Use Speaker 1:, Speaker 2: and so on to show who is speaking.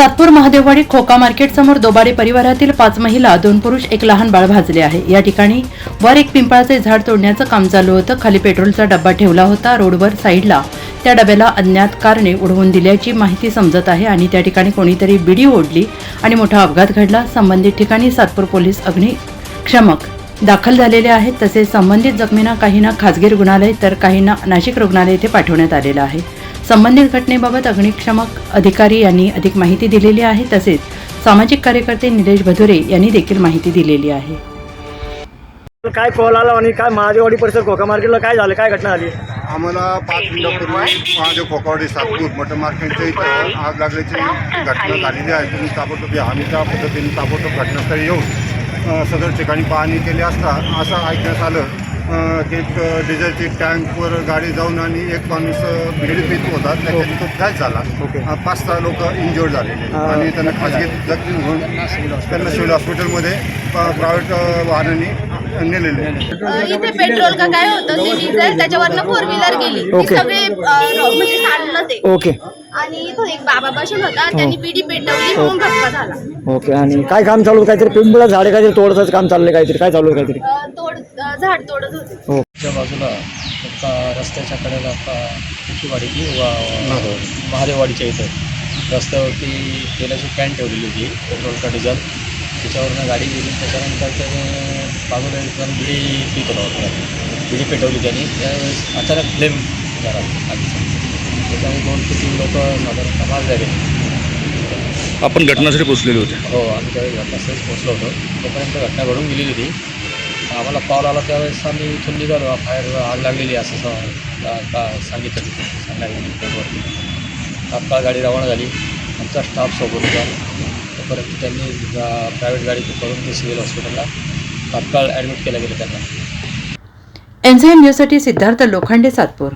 Speaker 1: Satpur महादेववाडी खोका market समोर दोबारे परिवारातील पाच महिला दोन पुरुष एक लहान बाळ भाजले आहे. या ठिकाणी वर एक पिंपळाचे झाड तोडण्याचं काम चालू होतं. खाली पेट्रोलचा डब्बा ठेवला होता. रोडवर साईडला त्या डब्याला अज्ञात कारने उडवून दिल्याची माहिती समजत आहे आणि त्या ठिकाणी कोणीतरी बिडी ओढली आणि मोठा अपघात घडला. संबंधित ठिकाणी सातपूर पोलीस अग्निक्षमक दाखल झालेले आहेत. तसेच संबंधित जखमींना काहींना खासगी रुग्णालय तर काहींना नाशिक रुग्णालय येथे पाठवण्यात आलेलं आहे. संबंधित घटनेबाबत अग्निक्षमक अधिकारी यांनी अधिक माहिती दिलेली आहे. तसेच सामाजिक कार्यकर्ते निलेश भदुरे यांनी देखील माहिती दिलेली आहे.
Speaker 2: काय कॉल आला आणि काय महादेवाडी परिसर खोका मार्केटला काय झालं? काय घटना झाली?
Speaker 3: आम्हाला पाच मिनिटापूर्वी महादेव खोकावडी सातपूर मटन मार्केटच्या इथं आग लागल्याची घटना झालेली आहे. तुम्ही ताबडतोब या. आम्ही त्या पद्धतीने ताबडतोब घटनास्थळी येऊन सदर ठिकाणी पाहणी केली असता असं ऐकण्यात आलं. एक डिझेलची टँकवर गाडी जाऊन आणि एक माणूस भिडी पीत होता. त्याच्याने तो फ्लॅश झाला. पाच सहा लोक इंजोर्ड झालेले. आणि त्यांना खाजगी जखमी होऊन त्यांना सिव्हिल हॉस्पिटलमध्ये प्रायव्हेट वाहनांनी
Speaker 4: इथे पेट्रोल का काय होतं? ते डिझेल त्याच्यावरनं फोर व्हीलर गेली. सगळे म्हणजे ते.
Speaker 2: ओके.
Speaker 4: आणि इथं एक बाबा बसून होता त्यांनी बिडी पेटवली म्हणून धक्का झाला.
Speaker 2: ओके आणि काय काम चालू होतं? काहीतरी पिंपळा झाडे काहीतरी तोडचं काम चाललंय काहीतरी. काय चालू आहे काहीतरी?
Speaker 4: अ, तोड अ, झाड तोडत होते.
Speaker 2: हो.
Speaker 5: च्या बाजूला एका रस्त्याच्या कडेला आता कुशीवाडीची वा महादेववाडीच्या इथं. रस्त्यावरती तेलाची कॅन ठेवलेली होती पेट्रोल का डिझेल. त्याच्यावरनं गाडी गेली त्याच्यानंतर त्याने बाजूला एक जण बिडी होता. होता बिडी पेटवली त्यांनी. त्यावेळेस अचानक फ्लेम झाला त्याच्यामुळे दोन ते तीन लोक गेले
Speaker 6: आपण घटनास्थळी पोहोचलेले होते.
Speaker 5: हो आम्ही त्यावेळी घटनास्थळी पोहोचलो होतो. तोपर्यंत घटना घडून गेलेली होती. आम्हाला कॉल आला त्यावेळेस आम्ही इथून निघालो. बाहेर आग लागलेली असं सांगितलं तिथे सांगायला फोनवरती तात्काळ गाडी रवाना झाली. आमचा स्टाफ सोबत होता. तोपर्यंत त्यांनी प्रायव्हेट गाडी करून ते सिव्हिल हॉस्पिटलला तात्काळ ॲडमिट केलं गेलं त्यांना.
Speaker 1: एनसीएन न्यूजसाठी सिद्धार्थ लोखंडे सातपूर.